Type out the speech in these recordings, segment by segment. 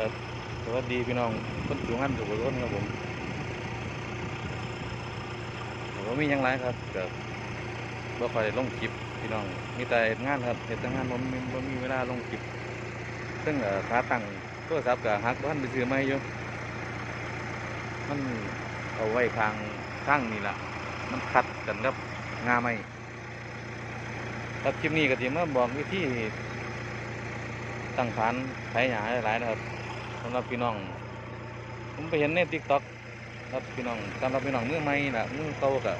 ครับสวัสดีพี่น้องคนอยู่งานอยู่กับรถครับผมผมว่ามียังไรครับกับบ่ค่อยลงคลิปพี่น้องมีแต่งานครับเฮ็ดแต่งานผมมีบ่มีเวลาลงคลิปซึ่งขาตั้งโทรศัพท์กับฮักบ้านไปซื้อไมาอยู่มันเอาไว้ข้างข้างนี่แหละมันคัดกันกับงาไม้ครับคลิปนี้ก็สิมาบอกวิธีตั้งฐานไถหญ้าหลายๆนะครับำหรับพี่น้อง ผมไปเห็นในทิกต็อกครับพี่น้องสำหรับพี่น้องมือใหม่นะมือเก่ากับ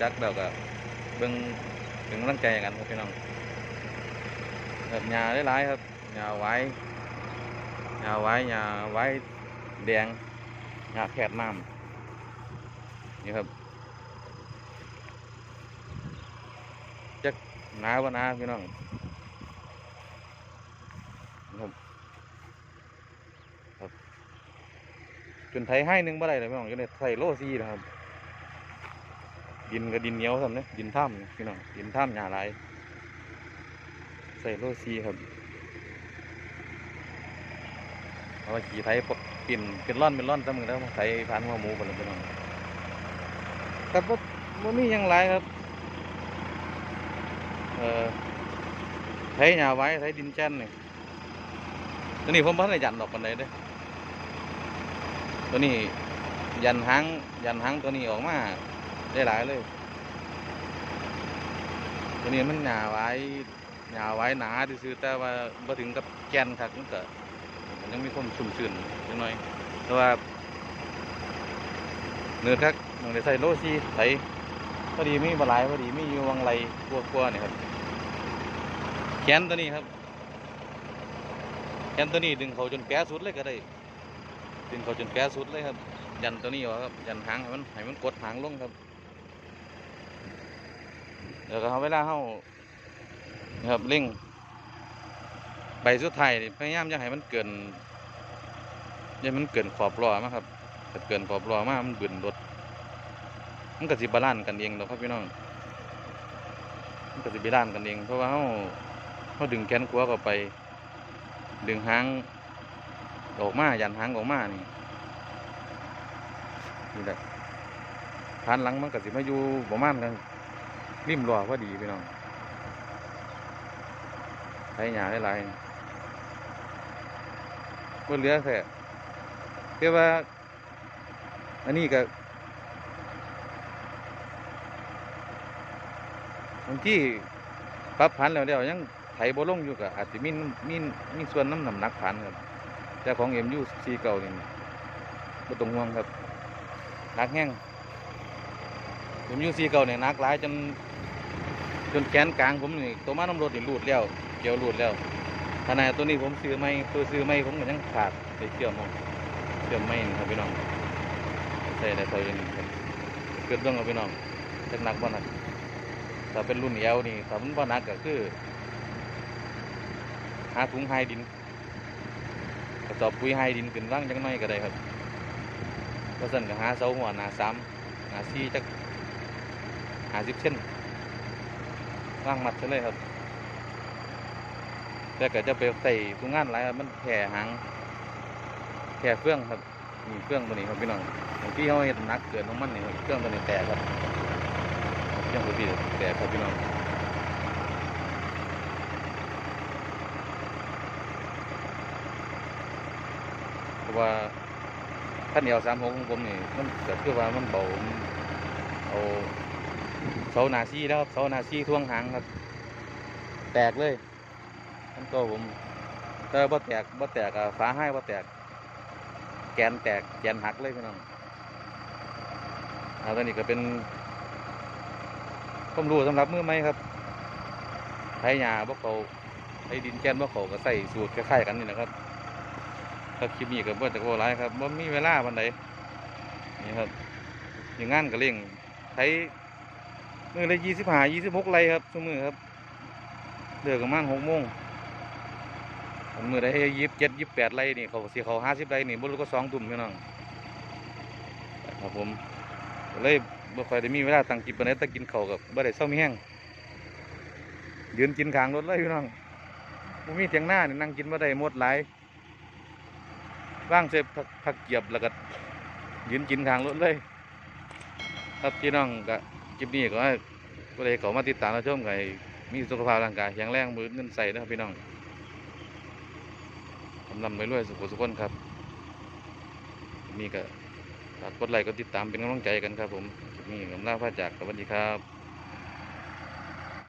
จักแล้วก็เบิ่งถึงกำลังใจกันครับพี่น้องแบบหญ้าหลายๆครับหญ้าไว้หญ้าไว้หญ้าไว้แดงหญ้าแคดน้ำนี่ครับจักหนาวะนาพี่น้องครับ จนไทยให้หนึ่งบ่ได้เลยพี่น้องอยู่ในไทยโลซีนะครับ ดินกับดินเหนียวทำเนี่ยดินถ้ำพี่น้องดินถ้ำหยาหลายใส่โลซีครับเอาไว้ขี่ไทยปกปิ่นเป็นร่อนเป็นร่อนซะมึงแล้วไทยผ่านหัวหมูกันเลยพี่น้องครับว่าว่ามียังไรครับเอ่อไทยหยาไว้ไทยดินแจ้นเนี่ย ตัวนี้ผมพันในยันดอกปันไดเด้อตัวนี้ยันหางยันหางตัวนี้ออกมาได้หลายเลย ตัวนี้มันหนาไว้หนาไว้หนาซื่อแต่ว่าพอถึงกับแกนครับมันก็มันยังมีความชุ่มชื้นนิดหน่อยแต่ว่าเนื้อทักมันได้ใส่โลซีไถพอดีมีบหลายพอดีมีอยู่วังไรกลัวๆนี่ยครับแขนตัวนี้ครับ นตัวนี้ดึงเขาจนแก้สุดเลยก็ได้ ดึงเขาจนแก้สุดเลยครับ ยันตัวนี้ออครับ ยันหางให้มันให้มันกดหางลงครับแล้วก็เอาเวลาเขาครับเร่งใบสุดท้ายพยายามจะให้มันเกินย่าให้มันเกินขอบล้อมาครับถ้าเกินขอบล้อมามันบืนรถมันก็สิบาลานกันเองดอกครับพี่น้องมันก็สิบาลานกันเองเพราะว่าเขาเขาดึงแขนขวาเข้าไป ดึงหางออกมายันหางออกมานี่นี่แหละทานหลังมันก็สิมาอยู่ประมาณกันริมรัวพอดีพี่น้องใช้หญ้าหลายๆบ่เหลือแค่แต่ว่า อันนี้ก็บางที่ปรับพันแล้วเดี๋ยวยัง ถบ่ลงอยู่ก็อาจจะมีมีมีส่วนน้ำหนักพันธุ์ครับแต่ของเอ็มยูซีเก่านี่ไม่ต้องห่วงครับนักแห้งเอ็มยูซีเก่าเนี่ยนักหลายจนจนแขนกลางผมนี่ตัวมาน้ำรถนี่รูดแล้วเกี่ยวรูดแล้วขนาดตัวนี้ผมซื้อไม่ตัวซื้อไม่ผมก็ยังขาดไปเชื่อมเอาเชื่อมไม่นี่ครับพี่น้องใส่ได้ใส่นี่ครับเกิดเรื่องกับพี่น้องจะหนักบ่หนักถ้าเป็นรุ่นเอวนี่ถ้ามันบ่หนักก็คือ หาถุงไฮดินกระสอบปุ๋ยให้ดินขึ้นร่างจังน้อยก็ได้ครับก็สั่นก็หาเสาหัวหนาสามหนาสี่จักหาสิบเส้นร่างมัดซะเลยครับ แต่ก็จะไปใส่ทุกงานหลายครับมันแผ่หางแผ่เฟื่องครับมีเฟื่องตัวนี้ครับพี่น้องบางที่เขาเห็นนักเกินของมันนี่เครื่องตัวนี้แตกครับเครื่องตัวนี้แตกครับพี่น้อง เพราะว่านเหนียวสามหกของผมนี่มันเก็คือว่ามันเบาเอาเสาหนาซี่แล้วครับเสาหนาซี่ท่วงหางครับ แตกเลยมันก็ผมแต่บ่แตกบ่แตกอะฟ้าให้บ่แตก แกนแตกแกนหักเลยพี่น้องเอาตัวนี้ก็เป็นความรู้สำหรับมือใหม่ครับไถหญ้าบ่เขาไถดินแกนบ่เขาก็ใส่สูตรคล้ายๆกันนี่นะครับ ถ้าคลิปนี้ก็บ่จะโอ้หลายครับบ่มีเวลาวันใดนี่ครับอย่างงานก็เร่งใช้มือละยี่สิบห้ายี่สิบหกไรครับชั่วมือครับเดือกประมาณหกโมงมือได้ยี่สิบเจ็ดยี่สิบแปดไรนี่เขาสีเขาห้าสิบไรนี่บ่รู้ก็สองตุ่มพี่น้องครับผมเลยบ่ค่อยได้มีเวลาตั้งกินปานใดแต่กินข้าวกับบ่ได้เศร้ามีแห้งยืนกินขางรถเลยพี่น้องบ่มีเตียงหน้านี่นั่งกินบ่ได้หมดหลาย ว่างเสพักพักเกียบแล้วก็ยืนกินทางรถเลย ครับพี่น้องก็คลิปนี้ก็ให้ก็เลยขามาติดตามรับชมกันมีสุขภาพร่างกายแข็งแรงมือเงินใส่นะครับพี่น้องกำลังไปรวยสุขสุขคนครับ นี่ก็ฝากกดไลค์กดติดตามเป็นกำลังใจกันครับผมคลิปนี้กำลังพาจากสวัสดีครับ